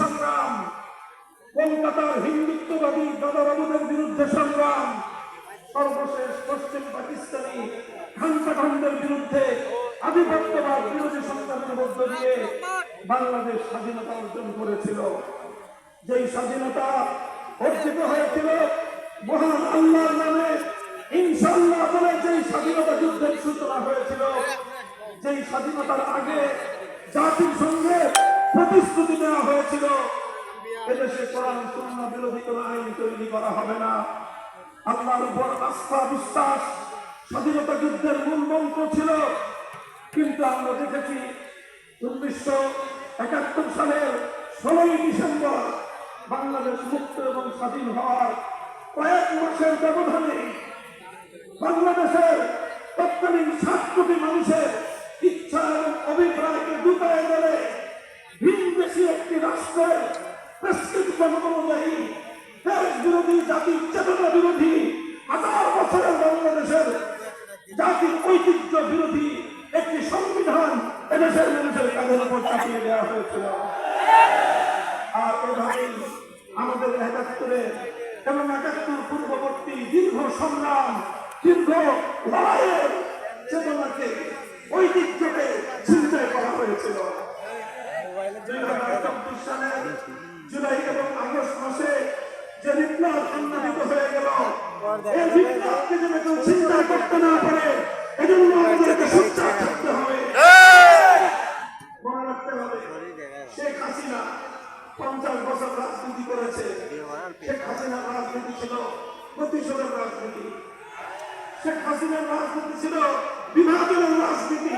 সংগ্রাম। কলকাতার হিন্দুত্ববাদী দাদাবাবুদের বিরুদ্ধে সংগ্রাম। সর্বশেষ পশ্চিম পাকিস্তানি খানসাখণ্ডের বিরুদ্ধে আধিপত্যবাদ বিরোধী সংগ্রামের মধ্য দিয়ে বাংলাদেশ স্বাধীনতা অর্জন করেছিল। যেই স্বাধীনতা অর্জিত হয়েছিল, মহান আল্লাহর নামে ইনশাল্লাহ বলে যেই স্বাধীনতা যুদ্ধের সূচনা হয়েছিল, যেই স্বাধীনতার আগে জাতির সঙ্গে একাত্তর সালের বাংলাদেশ মুক্ত এবং স্বাধীন হওয়ার কয়েক মাসের ব্যবধানে বাংলাদেশের তৎকালীন সাত কোটি মানুষের ইচ্ছা এবং অভিপ্রায়কে দুটায় গেলে ভিন একটি রাষ্ট্রের প্রেসক্রিপশন দেশ বিরোধী জাতির চেতনা বিরোধী, হাজার বছরের বাংলাদেশের জাতির ঐতিহ্য বিরোধী একটি সংবিধান এদেশের মানুষের কাঁধের উপর চাপিয়ে দেওয়া হয়েছিল। আর এভাবেই আমাদের একাত্তরে এবং একাত্তর পূর্ববর্তী দীর্ঘ সংগ্রাম, দীর্ঘ লড়াইয়ের চেতনাকে, ঐতিহ্যকে চিন্তায় করা হয়েছিল। দুই হাজার চব্বিশ সালের জুলাই এবং আগস্ট মাসে যে বিপ্লব সংগঠিত হয়ে গেল এই বিপ্লবকে যেন কেউ চিন্তা করতে না পারে এজন্য আমাদেরকে সোচ্চার থাকতে হবে। মনে রাখতে হবে শেখ হাসিনা পঞ্চাশ বছর রাজনীতি করেছে। শেখ হাসিনার রাজনীতি ছিল প্রতিশোধের রাজনীতি। শেখ হাসিনার রাজনীতি ছিল বিভাজনের রাজনীতি।